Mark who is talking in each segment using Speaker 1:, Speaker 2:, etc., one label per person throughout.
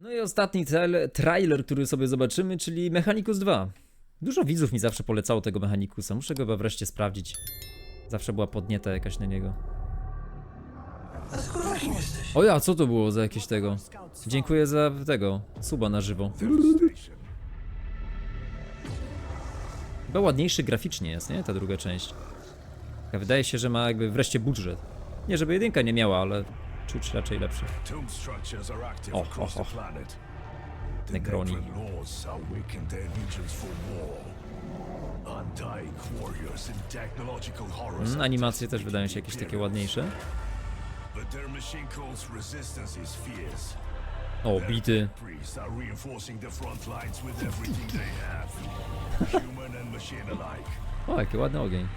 Speaker 1: No i ostatni trail, trailer, który sobie zobaczymy, czyli Mechanicus 2. Dużo widzów mi zawsze polecało tego Mechanicusa, muszę go chyba wreszcie sprawdzić. Zawsze była podnieta jakaś na niego.
Speaker 2: A skoro kim jesteś?
Speaker 1: O ja, co to było za jakieś tego? Dziękuję za tego, suba na żywo. Chyba ładniejszy graficznie jest, nie? Ta druga część. Wydaje się, że ma jakby wreszcie budżet. Nie, żeby jedynka nie miała, ale czuć raczej lepszy. Oh.
Speaker 3: planet. The
Speaker 1: Necroni. Mm, animacje też wydają się jakieś takie ładniejsze. O, bity. O, jaki ładny ogień.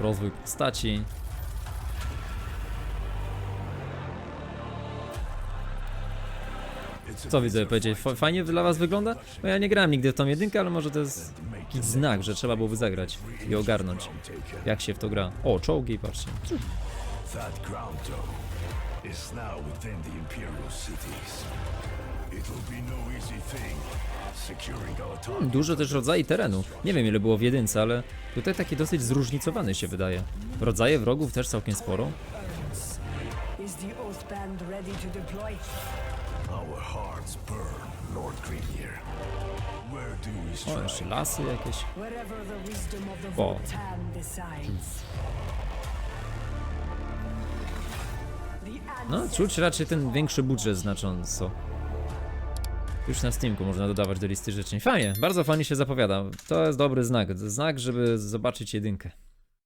Speaker 1: Rozwój postaci. Co widzę powiedzieć? Fajnie dla was wygląda? Bo ja nie grałem nigdy w tą jedynkę, ale może to jest jakiś znak, że trzeba byłoby zagrać i ogarnąć, jak się w to gra. O, czołgi, patrzcie.
Speaker 3: No target.
Speaker 1: Dużo też rodzajów terenu. Nie wiem ile było w jedynce, ale tutaj taki dosyć zróżnicowany się wydaje. Rodzaje wrogów też całkiem sporo.
Speaker 4: Is the Oath Band ready to deploy?
Speaker 3: Our hearts burn, Lord Greenyear. Where do we
Speaker 1: O,
Speaker 3: strike?
Speaker 1: jeszcze lasy jakieś.
Speaker 4: Wherever the wisdom of the
Speaker 1: O.
Speaker 4: Votan decides. The
Speaker 1: No, czuć raczej ten większy budżet znacząco. Już na Steamku można dodawać do listy życzeń. Fajnie, bardzo fajnie się zapowiada. To jest dobry znak. Znak, żeby zobaczyć jedynkę.